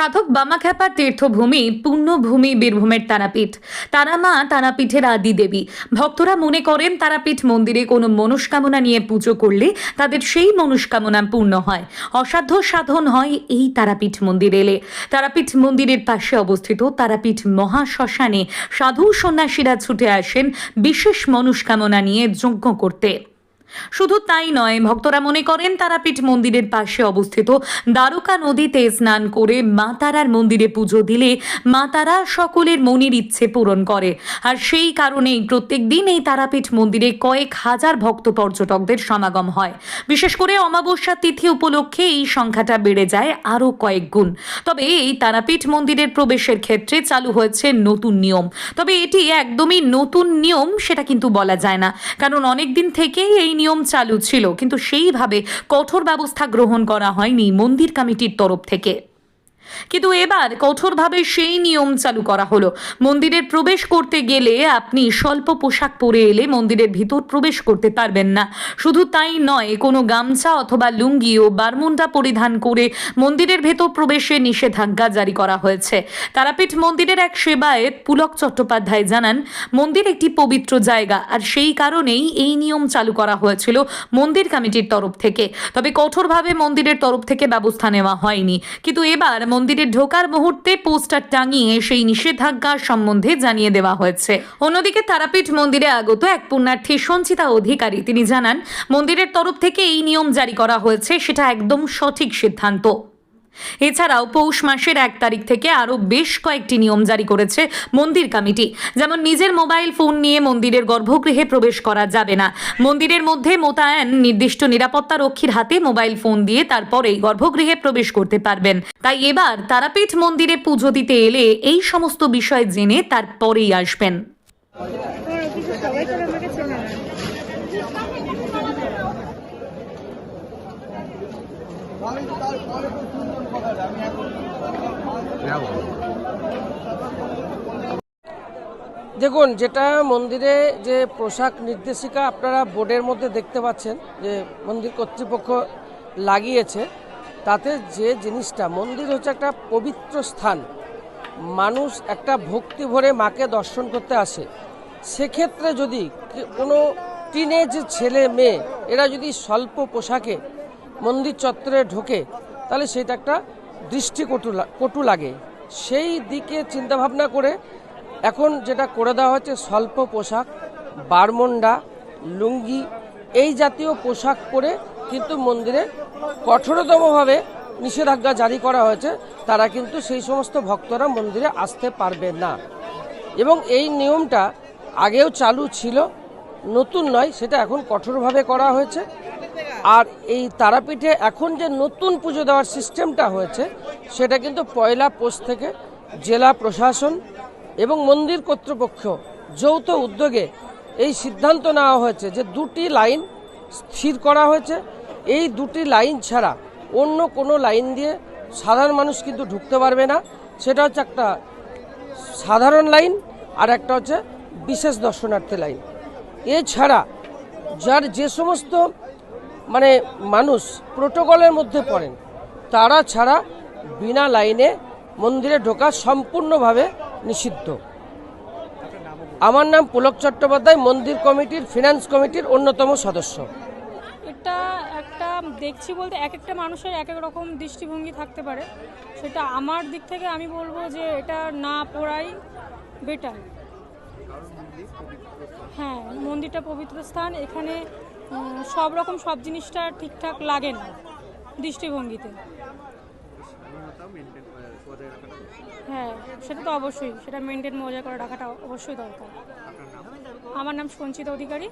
সাধক বামাখ্যাপার তীর্থভূমি পুণ্যভূমি বীরভূমের তারাপীঠ। তারামা তারাপীঠের আদি দেবী। ভক্তরা মনে করেন তারাপীঠ মন্দিরে কোনো মনস্কামনা নিয়ে পুজো করলে তাদের সেই মনস্কামনা পূর্ণ হয়। অসাধ্য সাধন হয় এই তারাপীঠ মন্দির এলে। তারাপীঠ মন্দিরের পাশে অবস্থিত তারাপীঠ মহাশ্মশানে সাধু সন্ন্যাসীরা ছুটে আসেন বিশেষ মনস্কামনা নিয়ে যজ্ঞ করতে। শুধু তাই নয়, ভক্তরা মনে করেন তারাপীঠ মন্দিরের পাশে অবস্থিত দ্বারকা নদীতে স্নান করে মা তারার মন্দিরে পুজো দিলে মা তারা সকলের মনের ইচ্ছে পূরণ করে। আর সেই কারণেই প্রত্যেক দিন এই তারাপীঠ মন্দিরে কয়েক হাজার ভক্ত পর্যটকদের সমাগম হয়। বিশেষ করে অমাবস্যা তিথি উপলক্ষে এই সংখ্যাটা বেড়ে যায় আরও কয়েক গুণ। তবে এই তারাপীঠ মন্দিরের প্রবেশের ক্ষেত্রে চালু হয়েছে নতুন নিয়ম। তবে এটি একদমই নতুন নিয়ম সেটা কিন্তু বলা যায় না। কারণ অনেক দিন থেকেই এই নিয়ম চালু ছিল কিন্তু সেইভাবে কঠোর ব্যবস্থা গ্রহণ করা হয়নি মন্দির কমিটির তরফ থেকে। কিন্তু এবার কঠোরভাবে সেই নিয়ম চালু করা হলো। মন্দিরের প্রবেশ করতে গেলে আপনি স্বল্প পোশাক পরে এলে মন্দিরের ভিতর প্রবেশ করতে পারবেন না। শুধু তাই নয়, কোনো গামছা অথবা লুঙ্গি ও বারমুন্ডা পরিধান করে মন্দিরের ভেতর প্রবেশে নিষেধাজ্ঞা জারি করা হয়েছে। তারাপীঠ মন্দিরের এক সেবায়েত পুলক চট্টোপাধ্যায় জানান, মন্দির একটি পবিত্র জায়গা আর সেই কারণেই এই নিয়ম চালু করা হয়েছিল মন্দির কমিটির তরফ থেকে। তবে কঠোরভাবে মন্দিরের তরফ থেকে ব্যবস্থা নেওয়া হয়নি। কিন্তু এবার মন্দিরে ঢোকার মুহূর্তে পোস্টার টাঙিয়ে সেই নিষেধাজ্ঞা সম্বন্ধে জানিয়ে দেওয়া হয়েছে। অন্যদিকে তারাপীঠ মন্দিরে আগত এক পুণ্যার্থী সঞ্চিতা অধিকারী, তিনি জানান, মন্দিরের তরফ থেকে এই নিয়ম জারি করা হয়েছে, সেটা একদম সঠিক সিদ্ধান্ত। এছাড়াও পৌষ মাসের এক তারিখ থেকে আরও বেশ কয়েকটি নিয়ম জারি করেছে মন্দির কমিটি। যেমন নিজের মোবাইল ফোন নিয়ে মন্দিরের গর্ভগৃহে প্রবেশ করা যাবে না। মন্দিরের মধ্যে মোতায়েন নির্দিষ্ট নিরাপত্তা রক্ষীর হাতে মোবাইল ফোন দিয়ে তারপরেই গর্ভগৃহে প্রবেশ করতে পারবেন। তাই এবার তারাপীঠ মন্দিরে পুজো দিতে এলে এই সমস্ত বিষয় জেনে তারপরেই আসবেন। দেখুন, যেটা মন্দিরে যে পোশাক নির্দেশিকা আপনারা বোর্ডের মধ্যে দেখতে পাচ্ছেন, যে মন্দির কর্তৃপক্ষ লাগিয়েছে, তাতে যে জিনিসটা, মন্দির হচ্ছে একটা পবিত্র স্থান। মানুষ একটা ভক্তি ভরে মাকে দর্শন করতে আসে। সেক্ষেত্রে যদি কোনো টিনেজ ছেলে মেয়ে, এরা যদি স্বল্প পোশাকে মন্দির চত্বরে ঢোকে, তাহলে সেটা একটা দৃষ্টিকটু লা- কটু লাগে। সেই দিকে চিন্তাভাবনা করে এখন যেটা করে দেওয়া হচ্ছে স্বল্প পোশাক বারমন্ডা লুঙ্গি, এই জাতীয় পোশাক পরে কিন্তু মন্দিরে কঠোরতমভাবে নিষেধাজ্ঞা জারি করা হয়েছে। তারা কিন্তু সেই সমস্ত ভক্তরা মন্দিরে আসতে পারবে না। এবং এই নিয়মটা আগেও চালু ছিল, নতুন নয়, সেটা এখন কঠোরভাবে করা হয়েছে। আর এই তারাপীঠে এখন যে নতুন পুজো দেওয়ার সিস্টেমটা হয়েছে, সেটা কিন্তু পয়লা পোষ থেকে জেলা প্রশাসন এবং মন্দির কর্তৃপক্ষ যৌথ উদ্যোগে এই সিদ্ধান্ত নেওয়া হয়েছে যে দুটি লাইন স্থির করা হয়েছে। এই দুটি লাইন ছাড়া অন্য কোনো লাইন দিয়ে সাধারণ মানুষ কিন্তু ঢুকতে পারবে না। সেটা হচ্ছে একটা সাধারণ লাইন আর একটা হচ্ছে বিশেষ দর্শনার্থী লাইন। এছাড়া যার যে সমস্ত মানে মানুষ প্রোটোকলের মধ্যে পড়েন। তারা ছাড়া বিনা লাইনে মন্দিরে ঢোকা সম্পূর্ণভাবে নিষিদ্ধ। আমার নাম পুলক চট্টোপাধ্যায়, মন্দির কমিটির, ফিনান্স কমিটির অন্যতম সদস্য। এটা একটা, দেখছি বলতে এক একটা মানুষের এক এক রকম দৃষ্টিভঙ্গি থাকতে পারে। সেটা আমার দিক থেকে আমি বলব যে এটা না পড়াই বেটার হ্যাঁ মন্দিরটা পবিত্র স্থান। এখানে সব রকম সব জিনিসটা ঠিকঠাক লাগে না দৃষ্টিভঙ্গিতে। হ্যাঁ সেটা তো অবশ্যই। সেটা মেনটেন মজা করে রাখাটা অবশ্যই দরকার। আমার নাম সঞ্চিতা অধিকারী।